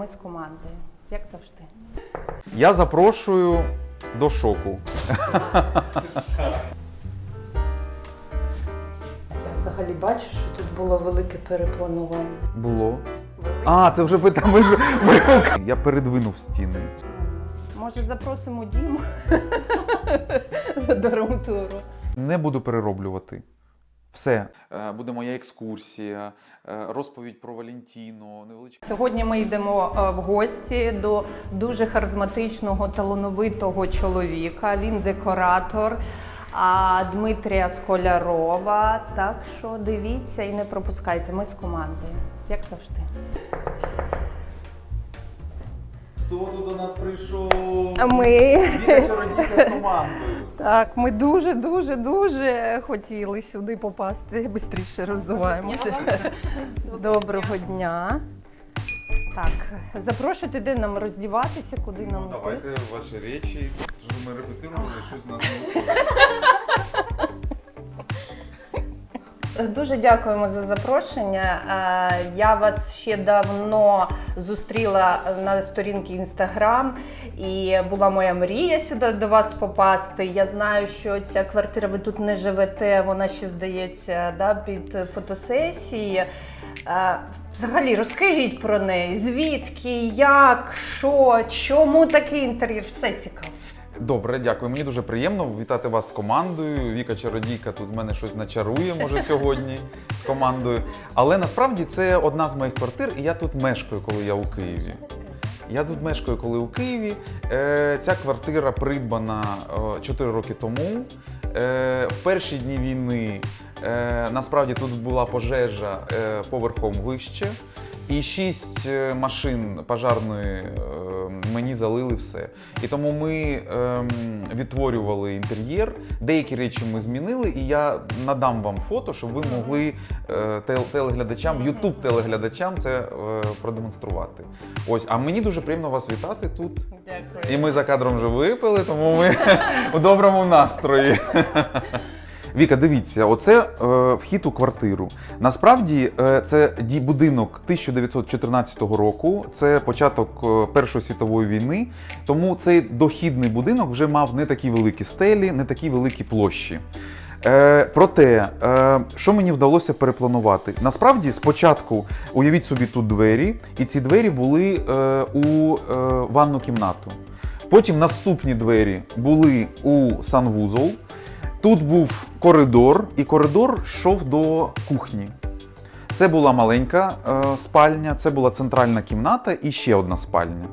ми з командою, як завжди. Я запрошую до шоку. Я взагалі бачу, що тут було велике перепланування. Було. А, це вже пита. Ми ж ми... Я передвинув стіни. Може, запросимо Діму до румтуру. Не буду перероблювати. Все. Е, Буде моя екскурсія, е, розповідь про Валентіно, невеличка. Сьогодні ми йдемо е, в гості до дуже харизматичного, талановитого чоловіка. Він декоратор. А Дмитрія Сколярова. Так що дивіться і не пропускайте. Ми з командою, як завжди. Хто тут до нас прийшов? Ми Віка Чародійка з командою. Так, ми дуже, дуже, дуже хотіли сюди попасти. Бистріше розвиваємося. Доброго дня. Так, запрошуйте, де нам роздіватися, куди нам. Ну, йти? давайте ваші речі, ми репетируємо, щось нас не Дуже дякуємо за запрошення. Е, Я вас ще давно зустріла на сторінці Інстаграм, і була моя мрія сюди до вас попасти. Я знаю, що ця квартира, ви тут не живете, вона ще здається да, під фотосесії. Е, Взагалі, розкажіть про неї, звідки, як, що, чому такий інтер'єр, все цікаво. Добре, дякую. Мені дуже приємно вітати вас з командою. Віка Чародійка тут в мене щось начарує, може, сьогодні з командою. Але насправді це одна з моїх квартир, і я тут мешкаю, коли я у Києві. Я тут мешкаю, коли у Києві. Е, ця квартира придбана 4 роки тому. Е, в перші дні війни е, насправді тут була пожежа е, поверхом вище. І шість е, машин пожарної е, мені залили все. І тому ми ем, відтворювали інтер'єр. Деякі речі ми змінили, і я надам вам фото, щоб ви могли е, телеглядачам, ютуб телеглядачам це е, продемонструвати. Ось, а мені дуже приємно вас вітати тут. Дякую. І ми за кадром вже випили, тому ми у доброму настрої. Віка, дивіться, оце е, вхід у квартиру. Насправді е, це будинок 1914 року, це початок е, Першої світової війни. Тому цей дохідний будинок вже мав не такі великі стелі, не такі великі площі. Е, проте, е, що мені вдалося перепланувати? Насправді, спочатку уявіть собі тут двері, і ці двері були е, у е, ванну кімнату. Потім наступні двері були у санвузол. Тут був коридор, і коридор йшов до кухні. Це була маленька е, спальня, це була центральна кімната і ще одна спальня.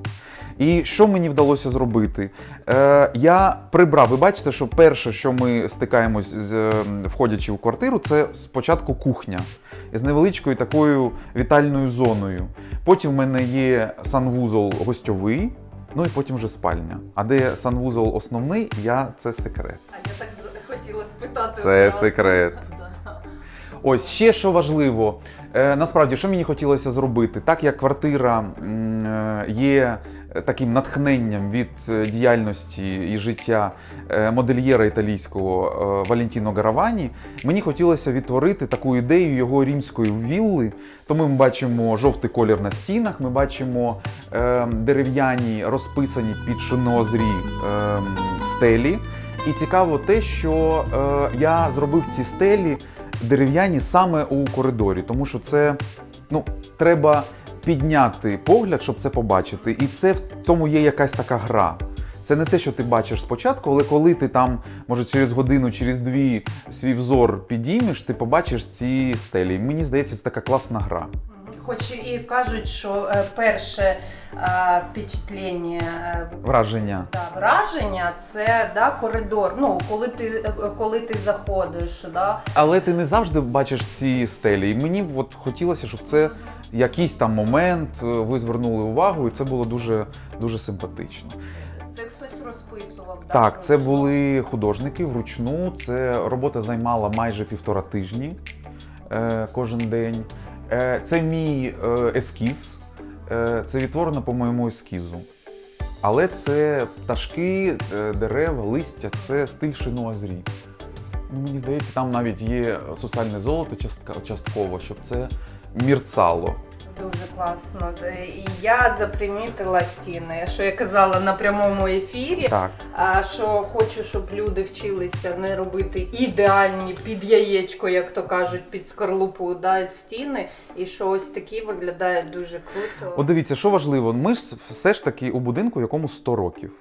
І що мені вдалося зробити? Е, я прибрав. Ви бачите, що перше, що ми стикаємось з е, входячи в квартиру, це спочатку кухня з невеличкою такою вітальною зоною. Потім в мене є санвузол гостьовий, ну і потім вже спальня. А де санвузол основний, я це секрет. А я так спитати. Це секрет. Ось ще що важливо. Е, насправді, що мені хотілося зробити, так як квартира е, є таким натхненням від е, діяльності і життя модельєра італійського Валентіно Гаравані, мені хотілося відтворити таку ідею його римської вілли. Тому ми бачимо жовтий колір на стінах, ми бачимо е, дерев'яні розписані під шиноозрі е, стелі. І цікаво те, що е, я зробив ці стелі дерев'яні саме у коридорі, тому що це ну, треба підняти погляд, щоб це побачити. І це в тому є якась така гра. Це не те, що ти бачиш спочатку, але коли ти там, може, через годину, через дві свій взор підіймеш, ти побачиш ці стелі. Мені здається, це така класна гра. Хоч і кажуть, що е, перше е, впечатлення, е, Враження. Да, враження це да, коридор. Ну, коли ти, коли ти заходиш, да. Але ти не завжди бачиш ці стелі. І мені от хотілося, щоб це якийсь там момент ви звернули увагу, і це було дуже, дуже симпатично. це хтось розписував. да, Так, це були художники вручну. Це робота займала майже півтора тижні е, кожен день. Е, це мій е, ескіз. Е, це відтворено по моєму ескізу. Але це пташки, дерева, листя, це стиль шинуазрі. Ну, мені здається, там навіть є сусальне золото частково, щоб це мірцало. Дуже класно. Де- І я запримітила стіни, що я казала на прямому ефірі. Так. А що хочу, щоб люди вчилися не робити ідеальні під яєчко, як то кажуть, під скорлупу да, стіни, і що ось такі виглядають дуже круто. От дивіться, що важливо, ми ж все ж таки у будинку, якому 100 років.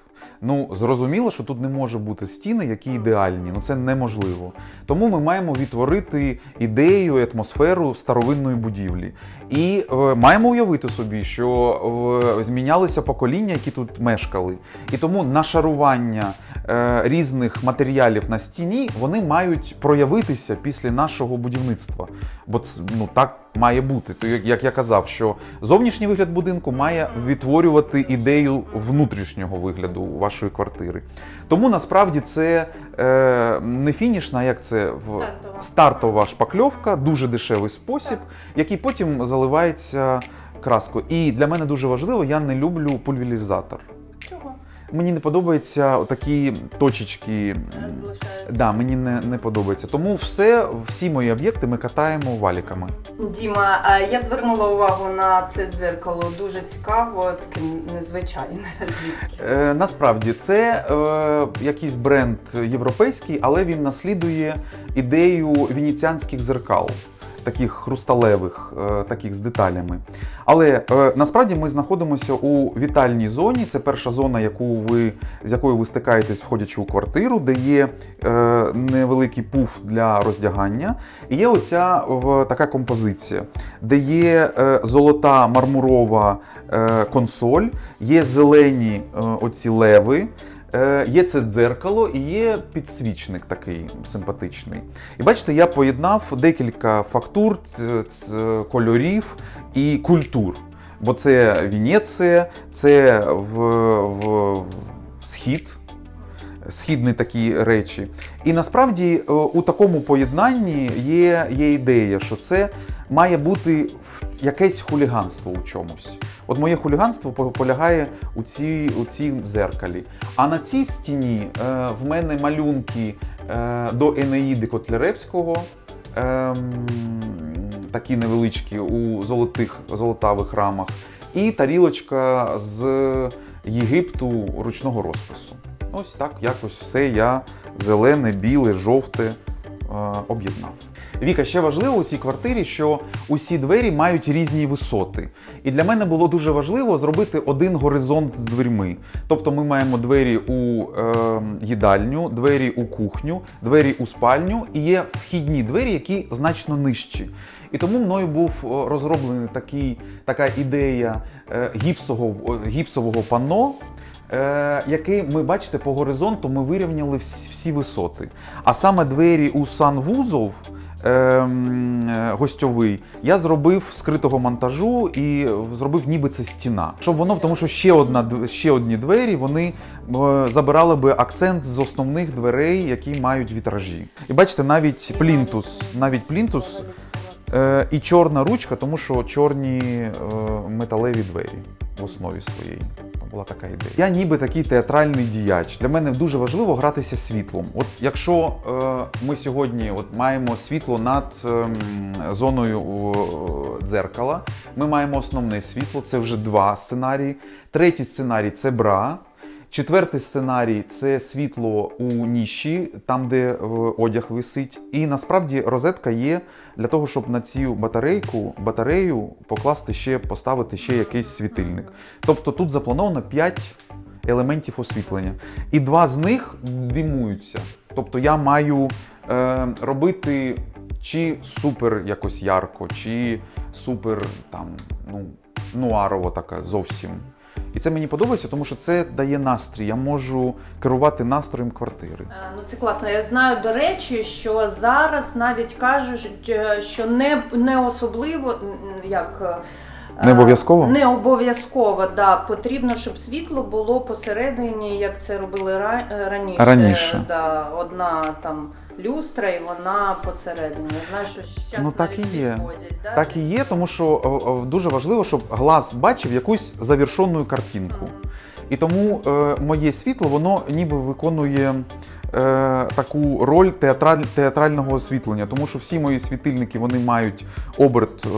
Ну, зрозуміло, що тут не може бути стіни, які ідеальні. Ну це неможливо. Тому ми маємо відтворити ідею, і атмосферу старовинної будівлі. І е, маємо уявити собі, що е, змінялися покоління, які тут мешкали. І тому нашарування е, різних матеріалів на стіні вони мають проявитися після нашого будівництва. Бо це, ну, так має бути. То, як- я казав, що зовнішній вигляд будинку має відтворювати ідею внутрішнього вигляду вашої квартири. Тому насправді це е, не фінішна, як це в Стартова. стартова шпакльовка, дуже дешевий спосіб, який потім заливається краскою. І для мене дуже важливо, я не люблю пульверізатор. Мені не подобаються такі точечки. Да, мені не, не подобається. Тому все, всі мої об'єкти ми катаємо валіками. Діма, я звернула увагу на це дзеркало. Дуже цікаво, таке незвичайне. Звідки? Е, насправді це е, якийсь бренд європейський, але він наслідує ідею венеціанських зеркал. Таких хрусталевих, е, таких з деталями. Але е, насправді ми знаходимося у вітальній зоні. Це перша зона, яку ви, з якою ви стикаєтесь, входячи у квартиру, де є е, невеликий пуф для роздягання. І є оця така композиція, де є золота мармурова консоль, є зелені оці леви. Е, Є це дзеркало і є підсвічник такий симпатичний. І бачите, я поєднав декілька фактур, кольорів і культур. Бо це Венеція, це в, в, в схід, східні такі речі. І насправді е, у такому поєднанні є, є ідея, що це має бути якесь хуліганство у чомусь. От моє хуліганство полягає у цій, у цій дзеркалі. А на цій стіні е, в мене малюнки е, до Енеїди Котляревського. Ем, такі невеличкі у золотих, золотавих рамах, і тарілочка з Єгипту ручного розпису. Ось так якось все я зелене, біле, жовте е, об'єднав. Віка, ще важливо у цій квартирі, що усі двері мають різні висоти. І для мене було дуже важливо зробити один горизонт з дверьми. Тобто ми маємо двері у е, їдальню, двері у кухню, двері у спальню, і є вхідні двері, які значно нижчі. І тому мною був розроблений такий, така ідея е, гіпсового, гіпсового панно. Е, який ми бачите по горизонту, ми вирівняли всі, висоти. А саме двері у санвузол е, е, гостьовий я зробив скритого монтажу і зробив ніби це стіна. Щоб воно, тому що ще одна ще одні двері вони е, забирали би акцент з основних дверей, які мають вітражі. І бачите, навіть плінтус, навіть плінтус е, і чорна ручка, тому що чорні е, металеві двері в основі своєї. Була така ідея. Я ніби такий театральний діяч. Для мене дуже важливо гратися світлом. От якщо е, ми сьогодні от маємо світло над ем, зоною е, дзеркала, ми маємо основне світло, це вже два сценарії. Третій сценарій це бра. Четвертий сценарій це світло у ніші, там, де е, одяг висить. І насправді розетка є для того, щоб на цю батарейку, батарею покласти ще, поставити ще якийсь світильник. Тобто тут заплановано 5 елементів освітлення. І два з них димуються. Тобто я маю е, робити чи супер якось ярко, чи супер там, ну, нуарово така зовсім. І це мені подобається, тому що це дає настрій. Я можу керувати настроєм квартири. Е, Ну це класно. Я знаю, до речі, що зараз навіть кажуть, е, що не, не особливо як. е, Не обов'язково? Не обов'язково, да. Потрібно, щоб світло було посередині, як це робили раніше. Раніше. Да, одна там люстра, і вона посередині. Я знаю, що зараз Ну, так і є. підходять. да? Так і є, тому що дуже важливо, щоб глаз бачив якусь завершену картинку. І тому е, моє світло, воно ніби виконує таку роль театраль, театрального освітлення, тому що всі мої світильники вони мають оберт е,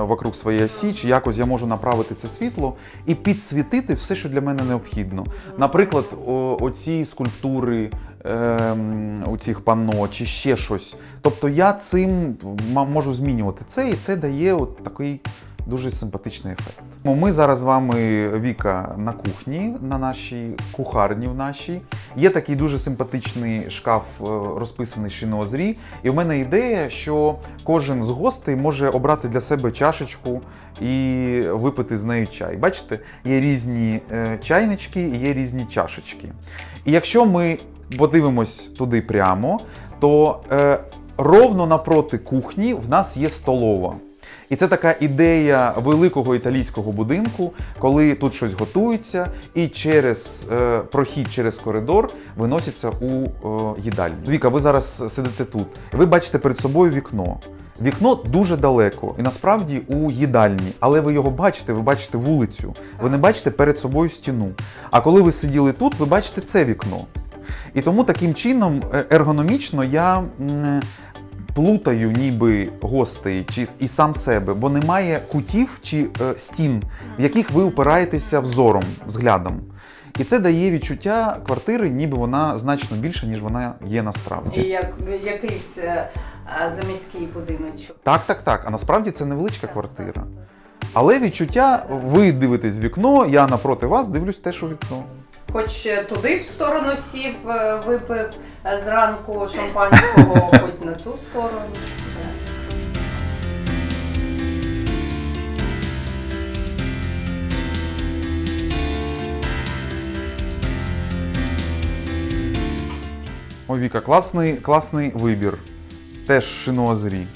вокруг своєї осі, чи якось я можу направити це світло і підсвітити все, що для мене необхідно. Наприклад, о, оці скульптури. Ем, у цих панно чи ще щось. Тобто я цим можу змінювати це, і це дає от такий дуже симпатичний ефект. Ну, Ми зараз з вами, Віка, на кухні, на нашій кухарні в нашій. Є такий дуже симпатичний шкаф, е, розписаний шиноозрі. І в мене ідея, що кожен з гостей може обрати для себе чашечку і випити з нею чай. Бачите, є різні е, чайнички є різні чашечки. І якщо ми подивимось туди прямо, то е, ровно напроти кухні в нас є столова. І це така ідея великого італійського будинку, коли тут щось готується, і через е, прохід через коридор виноситься у е, їдальню. Віка, ви зараз сидите тут. Ви бачите перед собою вікно. Вікно дуже далеко, і насправді у їдальні, але ви його бачите, ви бачите вулицю, ви не бачите перед собою стіну. А коли ви сиділи тут, ви бачите це вікно. І тому таким чином е, ергономічно я плутаю ніби гостей чи і сам себе, бо немає кутів чи е, стін, в яких ви опираєтеся взором, взглядом. І це дає відчуття квартири, ніби вона значно більша, ніж вона є насправді. І як якийсь е, заміський будиночок. Так, так, так. А насправді це невеличка квартира. Але відчуття, ви дивитесь в вікно, я напроти вас дивлюсь теж у вікно. Хоч туди в сторону сів, е, випив е, зранку шампанського, хоч на ту сторону. Ой, Віка, класний, класний вибір. Теж шиноозрі.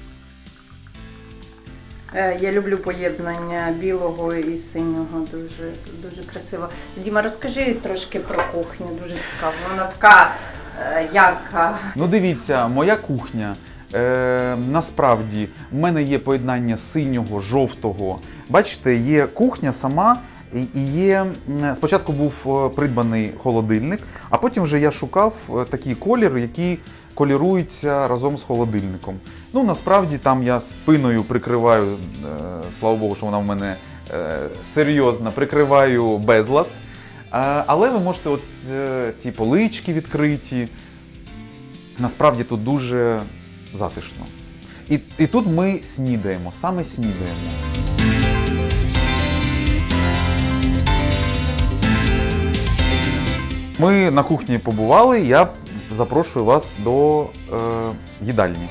Е, Я люблю поєднання білого і синього, дуже, дуже красиво. Діма, розкажи трошки про кухню, дуже цікаво. Вона така е, ярка. Ну, дивіться, моя кухня. Е, насправді в мене є поєднання синього, жовтого. Бачите, є кухня сама. І- є спочатку був е, придбаний холодильник, а потім вже я шукав е, такий колір, який колірується разом з холодильником. Ну насправді там я спиною прикриваю, е, слава Богу, що вона в мене серйозна, прикриваю безлад. Але ви можете от ті полички відкриті. Насправді тут дуже затишно. І, і тут ми снідаємо, саме снідаємо. Ми на кухні побували, я запрошую вас до е, їдальні.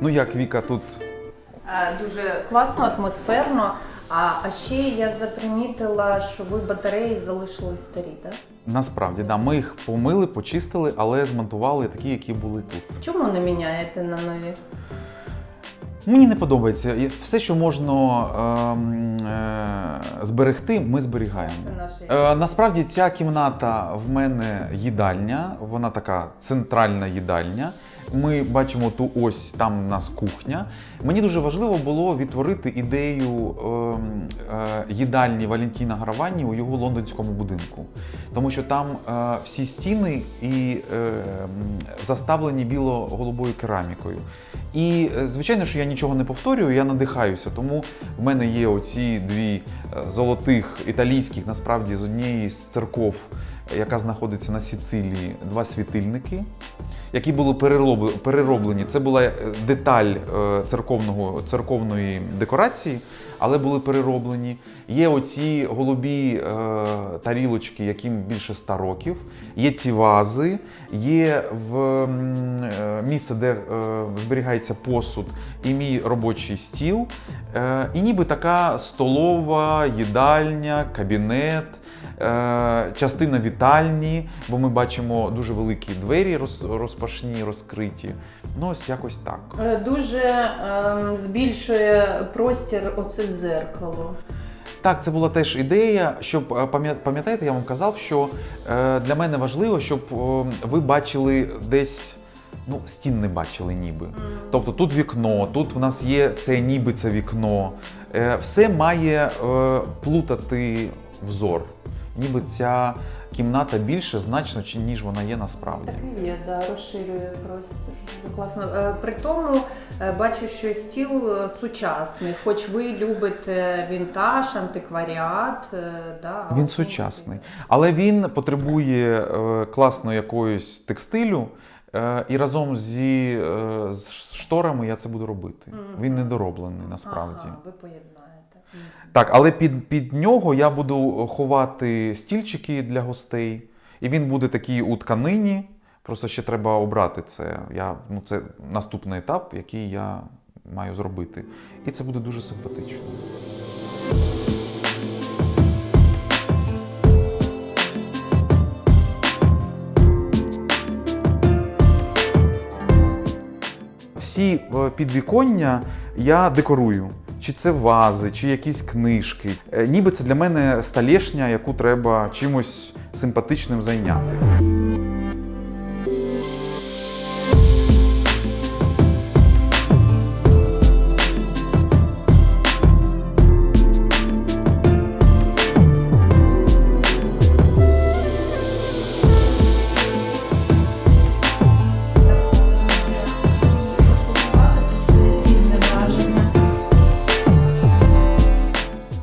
Ну як Віка тут Е, Дуже класно, атмосферно. А, а ще я запримітила, що ви батареї залишили старі, так? насправді да, ми їх помили, почистили, але змонтували такі, які були тут. Чому не міняєте на нові? Мені не подобається. І Все, що можна ем, е, зберегти, ми зберігаємо. Е, насправді ця кімната в мене їдальня, вона така центральна їдальня. Ми бачимо ту ось там у нас кухня. Мені дуже важливо було відтворити ідею ем, е, їдальні Валентіна Граванні у його лондонському будинку. Тому що там е, всі стіни і е, заставлені біло-голубою керамікою. І е, звичайно, що я нічого не повторюю, я надихаюся. Тому в мене є оці дві е, золотих італійських, насправді з однієї з церков, е, яка знаходиться на Сицилії, два світильники, які були перероблені. Це була е, деталь е, церковного, церковної декорації, але були перероблені. Є оці голубі е, тарілочки, яким більше 100 років. Є ці вази, є в місце, де зберігається посуд, і мій робочий стіл. І ніби така столова, їдальня, кабінет. Е, Частина вітальні, бо ми бачимо дуже великі двері роз- розпашні, розкриті. Ну, ось якось так. Е, Дуже ем, збільшує простір оце дзеркало. Так, це була теж ідея, щоб е, пам'ятаєте, я вам казав, що е, для мене важливо, щоб е, ви бачили десь. Ну, стін не бачили ніби. Тобто тут вікно, тут в нас є це ніби це вікно. Е, все має е, плутати взор. Ніби ця кімната більше значно, чи- ніж вона є насправді. Так і є, да, розширює. Дуже класно. Е, При тому е, бачу, що стіл е, сучасний, хоч ви любите вінтаж, антикваріат. е, Да, Він сучасний, але він потребує е, класної якоїсь текстилю. е, І разом зі е, з шторами я це буду робити. Мгм. Він недороблений насправді. Ага, ви поєднаєте. Так, але під, під нього я буду ховати стільчики для гостей, і він буде такий у тканині. Просто ще треба обрати це. Я, ну, це наступний етап, який я маю зробити. І це буде дуже симпатично. Всі е, підвіконня я декорую. Чи це вази, чи якісь книжки. Е, Ніби це для мене столешня, яку треба чимось симпатичним зайняти.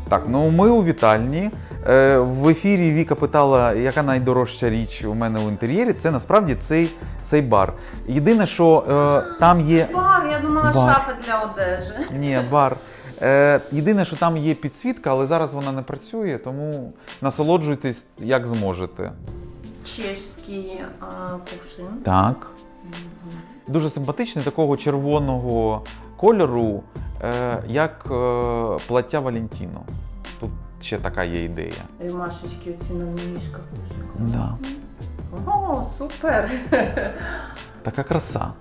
Так, ну ми у вітальні. Е, В ефірі Віка питала, яка найдорожча річ у мене у інтер'єрі. Це насправді цей, цей бар. Єдине, що е, там є. Бар, я думала, Бар. шафа для одежі. Ні, бар. Е, єдине, що там є підсвітка, але зараз вона не працює, тому насолоджуйтесь як зможете. Чешський а, кувшин. Так. Дуже симпатичний, такого червоного кольору, е, як е, плаття Валентіно. Тут ще така є ідея. Рюмашечки оці на ніжках дуже Да. О, супер! Така краса.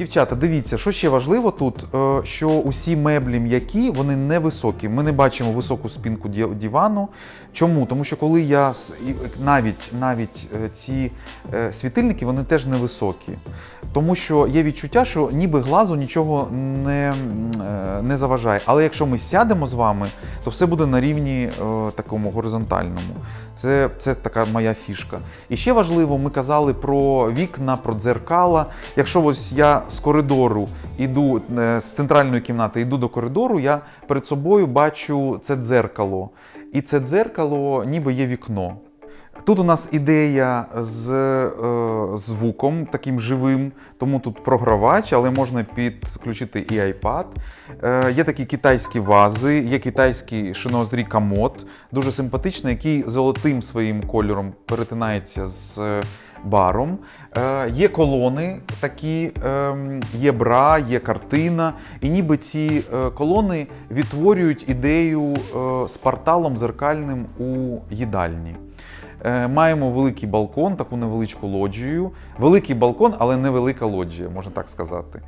Дівчата, дивіться, що ще важливо тут, е, що усі меблі м'які, вони не високі. Ми не бачимо високу спинку дивану. Чому? Тому що коли я навіть навіть е, ці е, світильники вони теж невисокі. Тому що є відчуття, що ніби глазу нічого не, е, не заважає. Але якщо ми сядемо з вами, то все буде на рівні е, такому горизонтальному. Це, це така моя фішка. І ще важливо, ми казали про вікна, про дзеркала. Якщо ось я з коридору йду е, з центральної кімнати, йду до коридору, я перед собою бачу це дзеркало. І це дзеркало ніби є вікно. Тут у нас ідея з е, звуком таким живим, тому тут програвач, але можна підключити і iPad. Е, є такі китайські вази, є китайський шинозрій камот, дуже симпатичний, який золотим своїм кольором перетинається з е, баром. Е, є колони такі, ем, є бра, є картина. І ніби ці е, колони відтворюють ідею е, з порталом зеркальним у їдальні. Е, Маємо великий балкон, таку невеличку лоджію. Великий балкон, але невелика лоджія, можна так сказати.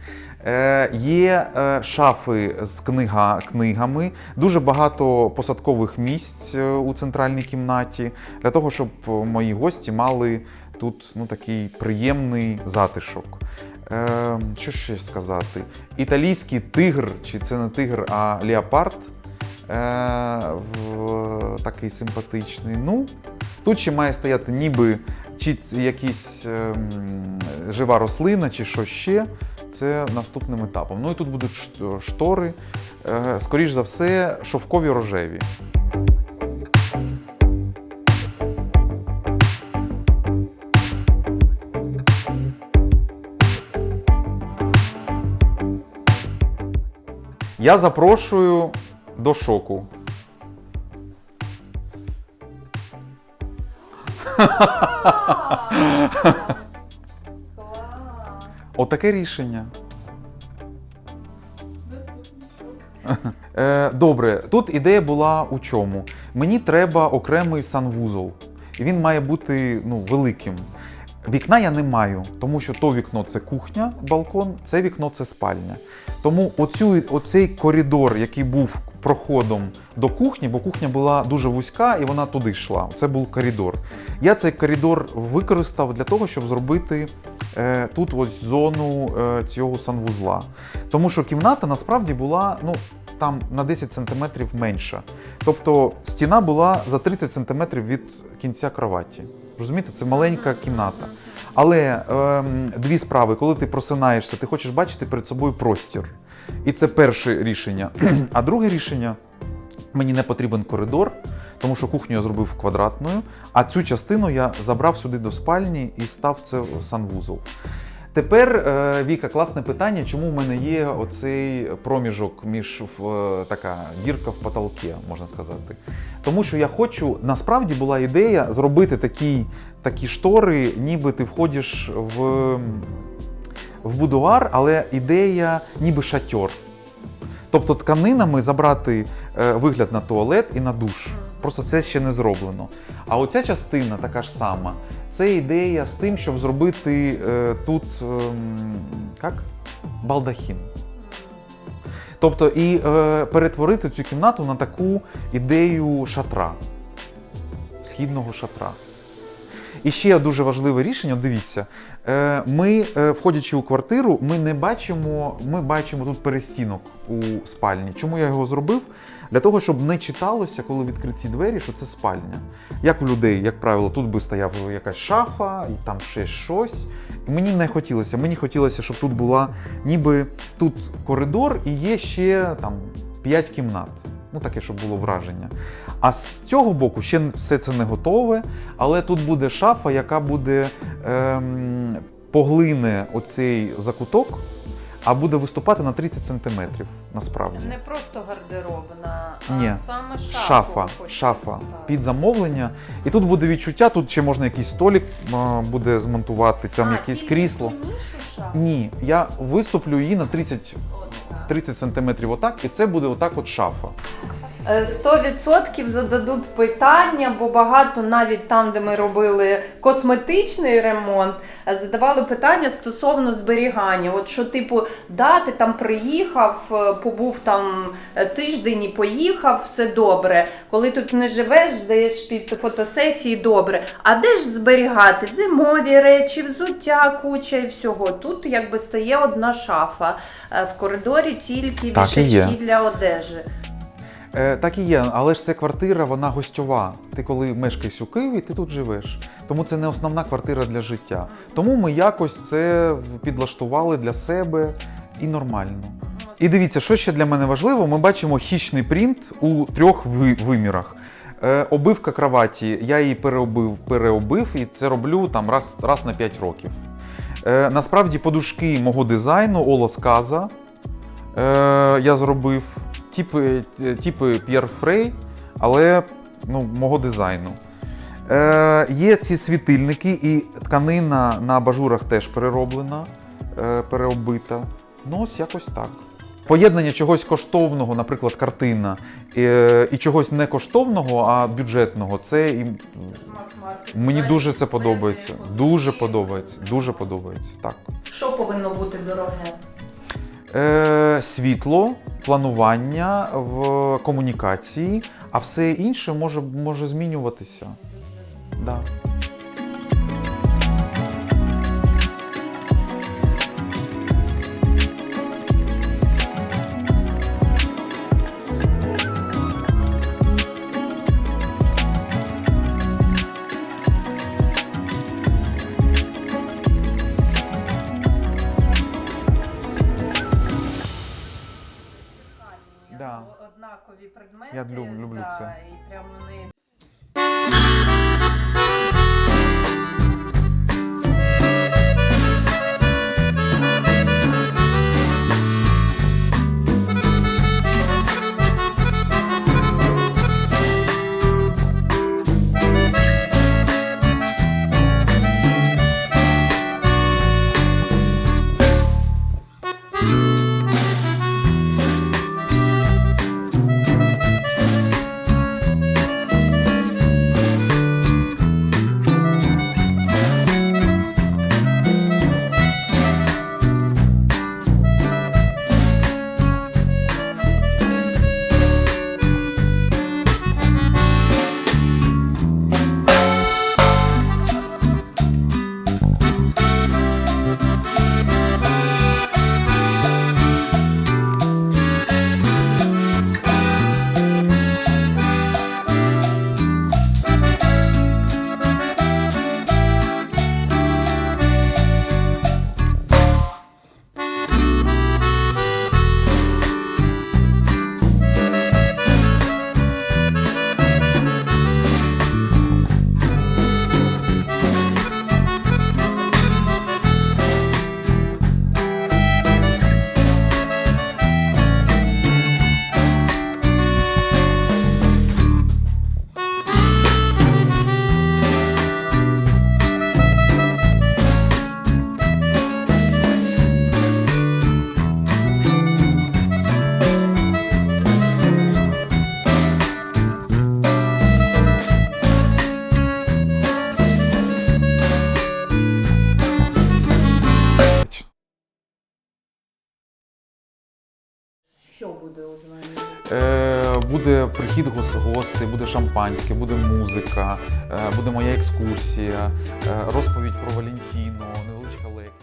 Е, Є е, шафи з книга, книгами, дуже багато посадкових місць е, у центральній кімнаті, для того, щоб е, мої гості мали тут ну, такий приємний затишок. Е, що ще сказати? Італійський тигр, чи це не тигр, а леопард. Е, в, такий симпатичний. Ну, тут ще має стояти ніби чи якась ем, жива рослина, чи що ще. Це наступним етапом. Ну і тут будуть штори, е, скоріш за все, шовкові рожеві. Я запрошую до шоку. Отаке рішення. Е, Добре, тут ідея була у чому? Мені треба окремий санвузол. І він має бути ну, великим. Вікна я не маю, тому що то вікно це кухня, балкон, це вікно це спальня. Тому оцю, оцей коридор, який був проходом до кухні, бо кухня була дуже вузька і вона туди йшла. Це був коридор. Я цей коридор використав для того, щоб зробити е, тут ось зону е, цього санвузла. Тому що кімната насправді була ну, там на 10 см менша. Тобто стіна була за 30 см від кінця кроваті. Розумієте, це маленька кімната. Але ем, дві справи, коли ти просинаєшся, ти хочеш бачити перед собою простір. І це перше рішення. А друге рішення мені не потрібен коридор, тому що кухню я зробив квадратною, а цю частину я забрав сюди до спальні і став це санвузол. Тепер, е, Віка, класне питання, чому в мене є оцей проміжок між е, така дірка в потолці, можна сказати. Тому що я хочу, насправді була ідея зробити такі, такі штори, ніби ти входиш в, в будуар, але ідея ніби шатьор. Тобто тканинами забрати е, вигляд на туалет і на душ. Просто це ще не зроблено. А оця частина така ж сама. Це ідея з тим, щоб зробити е, тут ем, як? балдахін. Тобто і е, перетворити цю кімнату на таку ідею шатра, східного шатра. І ще дуже важливе рішення, дивіться, е, ми, е, входячи у квартиру, ми не бачимо, ми бачимо тут перестінок у спальні. Чому я його зробив? Для того, щоб не читалося, коли відкриті двері, що це спальня. Як у людей, як правило, тут би стояла якась шафа, і там ще щось. І мені не хотілося. Мені хотілося, щоб тут була ніби тут коридор і є ще там 5 кімнат. Ну, таке, щоб було враження. А з цього боку ще все це не готове, але тут буде шафа, яка буде ем, поглине оцей закуток, а буде виступати на 30 сантиметрів насправді. Не просто гардеробна, а Ні. саме шафа. Шафа, шафа під замовлення. І тут буде відчуття, тут ще можна якийсь столик буде змонтувати, там А, якесь крісло. шафу? Ні, я виступлю її на 30, От 30 сантиметрів отак, і це буде отак от шафа. Е, 100% зададуть питання, бо багато навіть там, де ми робили косметичний ремонт, е, задавали питання стосовно зберігання. От що, типу, да, ти там приїхав, е, побув там е, тиждень і поїхав, все добре. Коли тут не живеш, здаєш під фотосесії, добре. А де ж зберігати? Зимові речі, взуття, куча і всього. Тут якби стає одна шафа. Е, В коридорі тільки вішачки для одежі. Е, так і є, але ж це квартира, вона гостьова. Ти коли мешкаєш у Києві, ти тут живеш. Тому це не основна квартира для життя. Тому ми якось це підлаштували для себе і нормально. І дивіться, що ще для мене важливо, ми бачимо хищний принт у трьох ви- вимірах. Е, обивка кроваті, я її переобив, переобив і це роблю там раз, раз на 5 років. Е, насправді подушки мого дизайну Ола Сказа е, я зробив. Типи, типи П'єр Фрей, але ну, мого дизайну. Е, є ці світильники, і тканина на абажурах теж перероблена, е, переобита. Ну, ось якось так. Поєднання чогось коштовного, наприклад, картина, е, і чогось не коштовного, а бюджетного. Це і мені дуже це подобається. Дуже подобається. Дуже подобається. Так. Що повинно бути дороге? Е, світло, планування в комунікації, а все інше може, може змінюватися. Да. Шампанське, буде музика, е, буде моя екскурсія, е, розповідь про Валентіно, невеличка лекція.